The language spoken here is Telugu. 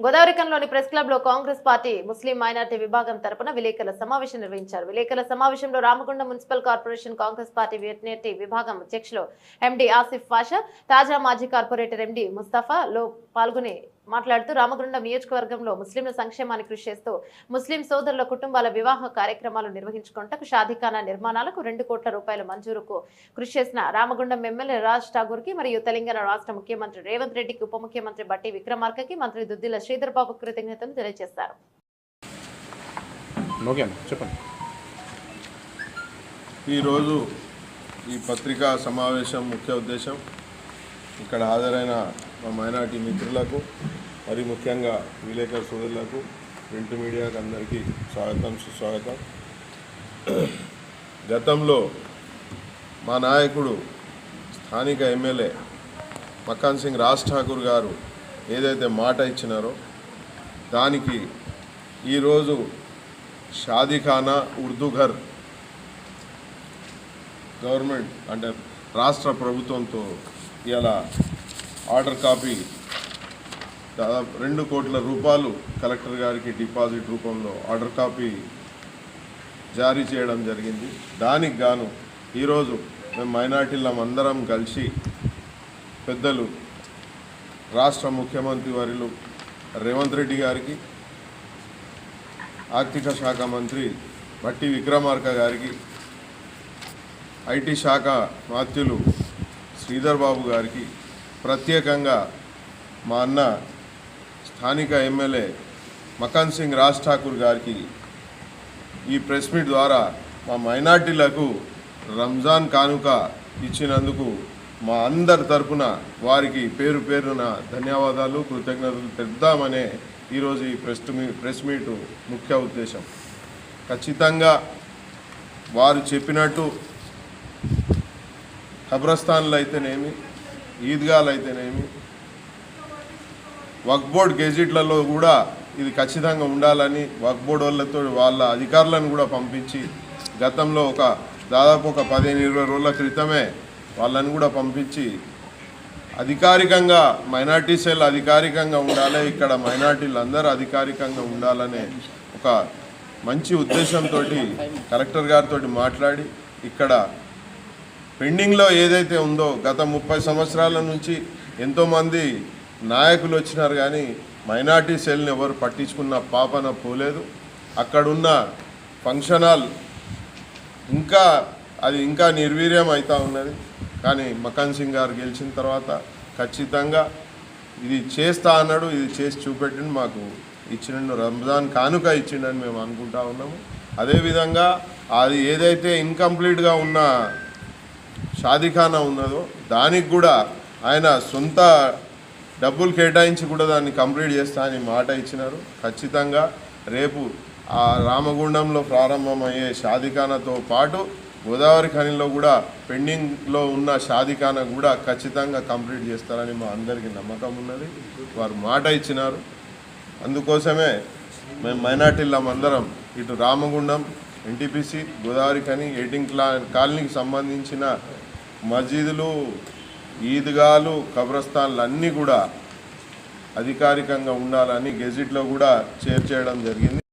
గోదావరికంలోని ప్రెస్ క్లబ్లో కాంగ్రెస్ పార్టీ ముస్లిం మైనార్టీ విభాగం తరపున విలేకరుల సమావేశం నిర్వహించారు. విలేకరుల సమావేశంలో Ramagunda municipal corporation Congress party వియట్నేటి విభాగం అధ్యక్షులు ఎండి ఆసిఫ్ పాషా తాజా మాజీ కార్పొరేటర్ ఎండి ముస్తఫా లో పాల్గొని మాట్లాడుతూ రామగుండం నియోజకవర్గంలో ముస్లింల సంక్షేమానికి కృషి చేస్తూ ముస్లిం సోదరుల కుటుంబాల వివాహ కార్యక్రమాలు నిర్వహించుకుంటూ షాదీఖానా నిర్మాణాలకు రెండు కోట్ల రూపాయల మంజూరుకు కృషి చేసిన రామగుండం ఎమ్మెల్యే రాజ్ ఠాగూర్కి మరియు తెలంగాణ రాష్ట్ర ముఖ్యమంత్రి రేవంత్ రెడ్డికి ఉప ముఖ్యమంత్రి బట్టి విక్రమార్కకి మంత్రి దుద్దిల శ్రీధర్ బాబు కృతజ్ఞతలు తెలియజేశారు. ఈరోజు ఈ పత్రికా సమావేశం ముఖ్య ఉద్దేశం ఇక్కడ హాజరైన మా మైనార్టీ మిత్రులకు మరి ముఖ్యంగా విలేకరు సోదరులకు ప్రింట్ మీడియాకు అందరికీ స్వాగతం సుస్వాగతం. గతంలో మా నాయకుడు స్థానిక ఎమ్మెల్యే మక్కాన్ సింగ్ రాజ్ ఠాకూర్ గారు ఏదైతే మాట ఇచ్చినారో దానికి ఈరోజు షాదీఖానా ఉర్దూ ఘర్ గవర్నమెంట్ అంటే రాష్ట్ర ప్రభుత్వంతో ఇలా ఆర్డర్ కాపీ దాదాపు రెండు కోట్ల రూపాయలు కలెక్టర్ గారికి డిపాజిట్ రూపంలో ఆర్డర్ కాపీ జారీ చేయడం జరిగింది. దానికి గాను ఈరోజు మేము మైనార్టీలం అందరం కలిసి పెద్దలు రాష్ట్ర ముఖ్యమంత్రి వారిలు రేవంత్ రెడ్డి గారికి ఆర్థిక శాఖ మంత్రి భట్టి విక్రమార్క గారికి ఐటీ శాఖ మాత్యులు శ్రీధర్ బాబు గారికి ప్రత్యేకంగా మా అన్న స్థానిక ఎమ్మెల్యే మకాన్ సింగ్ రాజ్ ఠాకూర్ గారికి ఈ ప్రెస్ మీట్ ద్వారా మా మైనార్టీలకు రంజాన్ కానుక ఇచ్చినందుకు మా అందరి తరపున వారికి పేరు పేరున ధన్యవాదాలు కృతజ్ఞతలు తెద్దామనే ఈరోజు ఈ ప్రెస్ మీ ప్రెస్ మీటు ముఖ్య ఉద్దేశం. ఖచ్చితంగా వారు చెప్పినట్టు కబ్రస్థాన్లు అయితేనేమి ఈద్గాలు అయితేనేమి వక్ బోర్డ్ గెజిట్లలో కూడా ఇది ఖచ్చితంగా ఉండాలని వక్ బోర్డ్ వాళ్ళతో వాళ్ళ అధికారులను కూడా పంపించి గతంలో ఒక దాదాపు ఒక పదిహేను ఇరవై రోజుల క్రితమే వాళ్ళని కూడా పంపించి అధికారికంగా మైనార్టీ సెల్ అధికారికంగా ఉండాలి ఇక్కడ మైనార్టీలు అందరూ అధికారికంగా ఉండాలనే ఒక మంచి ఉద్దేశంతో కలెక్టర్ గారితో మాట్లాడి ఇక్కడ పెండింగ్లో ఏదైతే ఉందో గత ముప్పై సంవత్సరాల నుంచి ఎంతోమంది నాయకులు వచ్చినారు కానీ మైనార్టీ సెల్ని ఎవరు పట్టించుకున్న పాపన పోలేదు. అక్కడున్న ఫంక్షన్ హాల్ ఇంకా అది ఇంకా నిర్వీర్యం అవుతూ ఉన్నది. కానీ మకన్ సింగ్ గారు గెలిచిన తర్వాత ఖచ్చితంగా ఇది చేస్తా అన్నాడు ఇది చేసి చూపెట్టిండు మాకు ఇచ్చిండు రంజాన్ కానుక ఇచ్చిండని మేము అనుకుంటా ఉన్నాము. అదేవిధంగా అది ఏదైతే ఇన్కంప్లీట్గా ఉన్న షాదీఖానా ఉన్నదో దానికి కూడా ఆయన సొంత డబ్బులు కేటాయించి కూడా దాన్ని కంప్లీట్ చేస్తా అని మాట ఇచ్చినారు. ఖచ్చితంగా రేపు ఆ రామగుండంలో ప్రారంభమయ్యే షాదీఖానాతో పాటు గోదావరి ఖనిలో కూడా పెండింగ్లో ఉన్న షాదీఖానా కూడా ఖచ్చితంగా కంప్లీట్ చేస్తారని మా అందరికీ నమ్మకం ఉన్నది. వారు మాట ఇచ్చినారు. అందుకోసమే మేము మైనార్టీలం అందరం ఇటు రామగుండం ఎన్టీపీసీ గోదావరి ఖని ఎయిటింగ్ క్లా కాలనీకి సంబంధించిన మసీదులు ఈద్గాలు కబ్రస్థాన్లు అన్నీ కూడా అధికారికంగా ఉండాలని గెజిట్లో కూడా చేర్చేయడం జరిగింది.